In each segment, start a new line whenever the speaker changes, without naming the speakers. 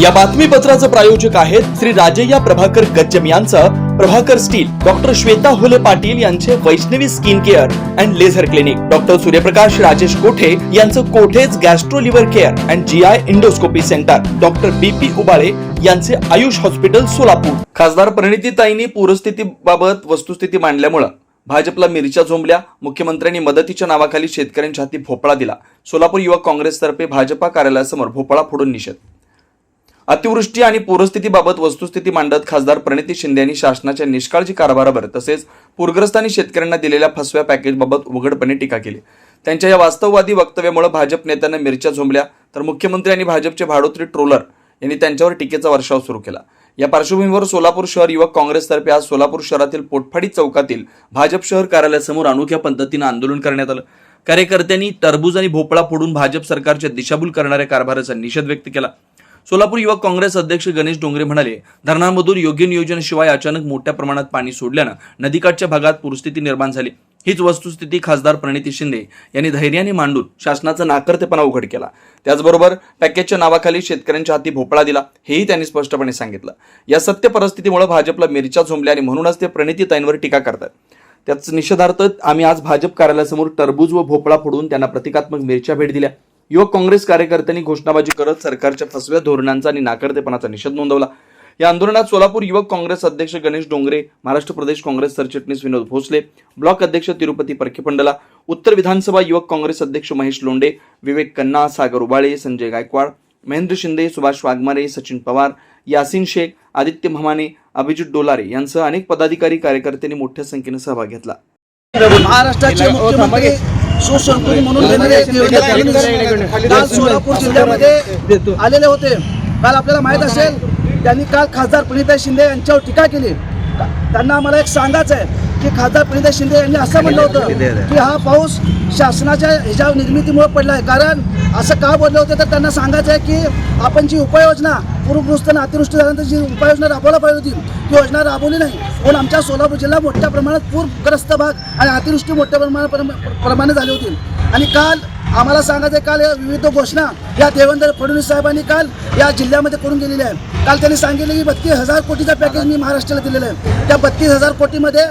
या बातमीपत्राचं प्रायोजक आहेत श्री राजय्या प्रभाकर गज्जम यांचं. प्रभाकर स्टील डॉक्टर श्वेता होले पाटील यांचे Vaishnavi skin care and laser clinic. Doctor Suryaprakash Rajesh Kothe यांचं Kothe's gastro liver care and G I endoscopy centre. Doctor B P Ubale यांचे Ayush hospital Solapur. खासदार प्रणितीताईंनी पूरस्थितीबाबत वस्तुस्थिती मांडल्यामुळं भाजपला मिरच्या झोंबल्या. मुख्यमंत्र्यांनी मदतीच्या नावाखाली शेतकऱ्यांच्या हाती भोपळा दिला. सोलापूर युवक काँग्रेसतर्फे भाजपा कार्यालयासमोर भोपळा फोडून निषेध. अतिवृष्टी आणि पूरस्थितीबाबत वस्तुस्थिती मांडत खासदार प्रणिती शिंदे यांनी शासनाच्या निष्काळजी कारभारावर तसेच पूरग्रस्तांनी शेतकऱ्यांना दिलेल्या फसव्या पॅकेजबाबत उघडपणे टीका केली. त्यांच्या या वास्तववादी वक्तव्यामुळे भाजप नेत्यांना मिरच्या झोंबल्या. तर मुख्यमंत्री आणि भाजपचे भाडोत्री ट्रोलर यांनी त्यांच्यावर टीकेचा वर्षाव सुरू केला. या पार्श्वभूमीवर सोलापूर शहर युवक काँग्रेसतर्फे आज सोलापूर शहरातील पोटफाडी चौकातील भाजप शहर कार्यालयासमोर अनोख्या पद्धतीनं आंदोलन करण्यात आलं. कार्यकर्त्यांनी टरबूज आणि भोपळा फोडून भाजप सरकारच्या दिशाभूल करणाऱ्या कारभाराचा निषेध व्यक्त केला. सोलापूर युवक काँग्रेस अध्यक्ष गणेश डोंगरे म्हणाले धरणांमधून योग्य नियोजनाशिवाय अचानक मोठ्या प्रमाणात पाणी सोडल्यानं नदीकाठच्या भागात पूरस्थिती निर्माण झाली. हीच वस्तुस्थिती खासदार प्रणिती शिंदे यांनी धैर्याने मांडून शासनाचा नाकर्तेपणा उघड केला. त्याचबरोबर पॅकेजच्या नावाखाली शेतकऱ्यांच्या हाती भोपळा दिला हेही त्यांनी स्पष्टपणे सांगितलं. या सत्य परिस्थितीमुळे भाजपला मिरच्या झोंबल्या आणि म्हणूनच ते प्रणितीताईंवर टीका करतात. त्याच निषेधार्थ आम्ही आज भाजप कार्यालयासमोर टरबूज व भोपळा फोडून त्यांना प्रतिकात्मक मिरच्या भेट दिल्या. युवक काँग्रेस कार्यकर्त्यांनी घोषणाबाजी करत सरकारच्या फसव्या धोरणांचा आणि नाकर्तेपणाचा निषेध नोंदवला. या आंदोलनात सोलापूर युवक काँग्रेस अध्यक्ष गणेश डोंगरे महाराष्ट्र प्रदेश काँग्रेस सरचिटणीस विनोद भोसले ब्लॉक अध्यक्ष तिरुपती परखेपंडला उत्तर विधानसभा युवक काँग्रेस अध्यक्ष महेश लोंडे विवेक कन्ना सागर उबाळे संजय गायकवाड महेंद्र शिंदे सुभाष वाघमारे सचिन पवार यासिन शेख आदित्य भमाने अभिजित डोलारे यांसह अनेक पदाधिकारी कार्यकर्त्यांनी मोठ्या संख्येने सहभाग घेतला.
महाराष्ट्राचे मुख्यमंत्री म्हणून घेणारे देवेंद्र फडणवीस काल सोलापूर जिल्ह्यामध्ये आलेले होते. काल आपल्याला माहीत असेल त्यांनी काल खासदार प्रणिताई शिंदे यांच्यावर टीका केली. त्यांना आम्हाला एक सांगायचं आहे की खासदार प्रणिताई शिंदे यांनी असं म्हणलं होतं की हा पाऊस शासनाच्या ह्याच्या निर्मितीमुळे पडला आहे कारण असं का बोललं होतं? तर त्यांना सांगायचं आहे की आपण जी उपाययोजना पूरग्रस्त आणि अतिवृष्टी झाल्यानंतर जी उपाययोजना राबवायला पाहिजे होती ती योजना राबवली नाही. पण आमच्या सोलापूर जिल्हा मोठ्या प्रमाणात पूरग्रस्त भाग आणि अतिवृष्टी मोठ्या प्रमाणात प्रमाणे झाली होती. आणि काल आम्हाला सांगायचं आहे, काल या विविध घोषणा या देवेंद्र फडणवीस साहेबांनी काल या जिल्ह्यामध्ये करून गेलेल्या आहेत. काल त्यांनी सांगितलं की बत्तीस हजार कोटीचा पॅकेज मी महाराष्ट्राला दिलेला आहे. त्या बत्तीस हजार कोटीमध्ये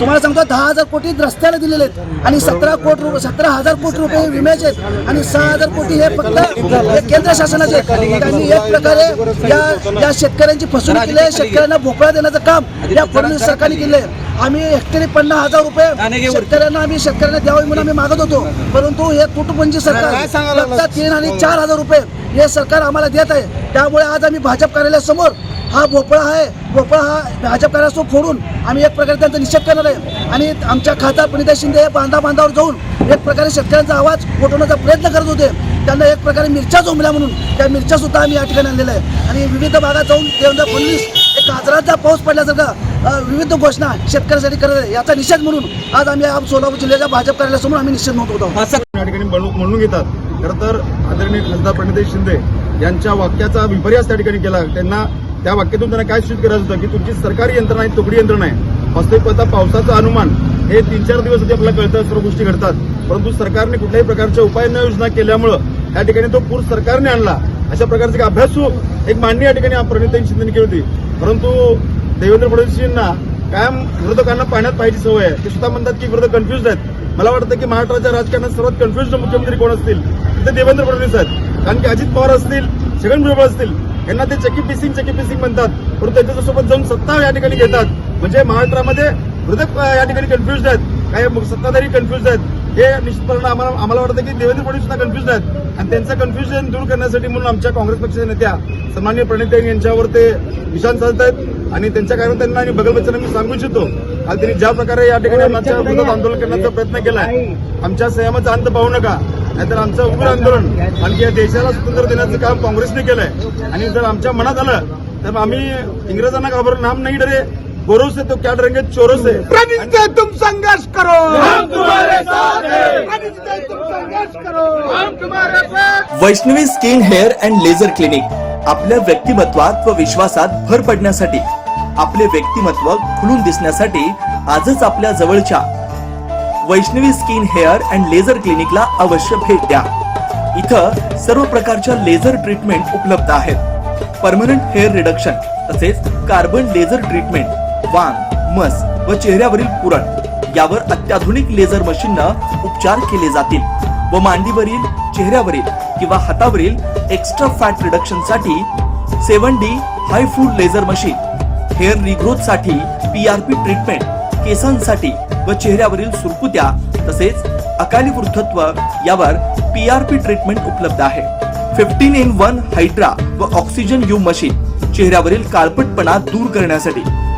तुम्हाला सांगतो दहा हजार कोटी रस्त्याला दिलेले आहेत. आणि सतरा कोटी रुपये सतरा हजार कोटी रुपये विम्याचे आहेत. आणि सहा हजार कोटी हे फक्त केंद्र शासनाचे त्यांनी एक प्रकारे या या शेतकऱ्यांची फसवणूक केली आहे. शेतकऱ्यांना भोपळा देण्याचं काम या फडणवीस सरकारने केलं आम्ही हेक्टरी पन्नास हजार रुपये शेतकऱ्यांना आम्ही शेतकऱ्यांना द्यावे म्हणून आम्ही मागत होतो. परंतु हे तुटपुंजी सरकार फक्त तीन आणि चार हजार रुपये हे सरकार आम्हाला देत आहे. त्यामुळे आज आम्ही भाजप कार्यालयासमोर हा भोपळा आहे. भोपळा हा भाजप कार्यालयासमोर फोडून आम्ही एक प्रकारे त्यांचा निषेध करणार आहे. आणि आमच्या खासदार प्रणिता शिंदे हे बांधा बांधावर जाऊन एक प्रकारे शेतकऱ्यांचा आवाज उठवण्याचा प्रयत्न करत होते. त्यांना एक प्रकारे मिरच्या जोमल्या म्हणून त्या मिरच्या सुद्धा आम्ही या ठिकाणी आणलेल्या आहे आणि विविध भागात जाऊन देवेंद्र फडणवीस एक गाजराचा पाऊस पडल्यासारखा विविध घोषणा शेतकऱ्यासाठी करत आहे याचा निषेध म्हणून आज आम्ही सोलापूर जिल्ह्याच्या भाजप कार्यालयासमोर आम्ही निषेध नोंदवत आहोत.
या ठिकाणी म्हणून घेतात. खरं तर आदरणीय खासदार प्रणिती शिंदे यांच्या वाक्याचा विपर्यास त्या ठिकाणी केला. त्यांना त्या वाक्यातून त्यांना काय सूचित करायचं होतं की तुमची सरकारी यंत्रणा आहे तुकडी यंत्रणा आहे. वास्तविक पावसाचं अनुमान हे तीन चार दिवस आधी आपल्याला कळतं सर्व गोष्टी घडतात. परंतु सरकारने कुठल्याही प्रकारच्या उपाययोजना केल्यामुळं या ठिकाणी तो पूर सरकारने आणला. अशा प्रकारचे एक अभ्यासू एक मांडणी या ठिकाणी प्रणितांनी चिंतन केली होती. परंतु देवेंद्र फडणवीसजींना कायम विरोधकांना पाहण्यात पाहिजे सवय आहे. ते सुद्धा म्हणतात की विरोधक कन्फ्युज आहेत. मला वाटतं की महाराष्ट्राच्या राजकारणात सर्वात कन्फ्युज मुख्यमंत्री कोण असतील? ते देवेंद्र फडणवीस आहेत. कारण की अजित पवार असतील छगन भुजबळ असतील यांना ते चकी पिसिंग चकी पिसिंग म्हणतात. परंतु त्यांच्यासोबत जाऊन सत्ता या ठिकाणी घेतात. म्हणजे महाराष्ट्रामध्ये विरोधक अं, या ठिकाणी कन्फ्युज आहेत. काही सत्ताधारी कन्फ्युज आहेत. हे निश्चितपणे आम्हाला आम्हाला वाटतं की देवेंद्र फडणवीस सुद्धा कन्फ्युज आहेत. आणि त्यांचं कन्फ्युजन दूर करण्यासाठी म्हणून आमच्या काँग्रेस पक्षाच्या नेत्या सन्मान्य प्रणित यांच्यावर ते निशाण साधत आहेत आणि त्यांच्या कार्यकर्त्यांना आणि बगलबच्चांना मी सांगू इच्छितो. आज त्यांनी ज्या प्रकारे या ठिकाणी आमच्या विरोधात आंदोलन करण्याचा प्रयत्न केलाय. आमच्या संयमाचा अंत पाहू नका. नाहीतर आमचं उग्र आंदोलन आणखी या देशाला स्वातंत्र्य देण्याचं काम काँग्रेसने केलंय. आणि जर आमच्या मनात आलं तर आम्ही इंग्रजांना घाबरून नाम नाही डरे. गोरव से तो क्या डरेंगे? चोरों से
प्रणित से तुम संघर्ष करो। हम तुम्हारे साथ हैं। से तुम संघर्ष करो। हम तुम्हारे साथ।
Vaishnavi skin hair and laser clinic आपल्या व्यक्तिमत्वात व विश्वासात भर पडण्यासाठी आपले व्यक्तिमत्व खुलून दिसण्यासाठी आजच आपल्या जवळच्या Vaishnavi skin hair and laser क्लिनिकला अवश्य भेट द्या. इथं सर्व प्रकारच्या लेझर ट्रीटमेंट उपलब्ध आहेत. परमनंट हेअर रिडक्शन तसेच कार्बन लेझर ट्रीटमेंट वांग मस व चेहऱ्यावरील पुरण यावर अत्याधुनिक लेझर मशीननं उपचार केले जातील व मांडीवरील चेहऱ्यावरील किंवा हातावरील एक्स्ट्रा फॅट रिडक्शनसाठी सेवन डी हाय फूड लेझर मशीन हेअर रिग्रोथसाठी पीआरपी ट्रीटमेंट केसांसाठी व चेहऱ्यावरील सुरकुत्या तसेच अकाली वृद्धत्व यावर पीआरपी ट्रीटमेंट उपलब्ध आहे. फिफ्टीन इन वन हायड्रा व ऑक्सिजन यू मशीन चेहऱ्यावरील काळपटपणा दूर करण्यासाठी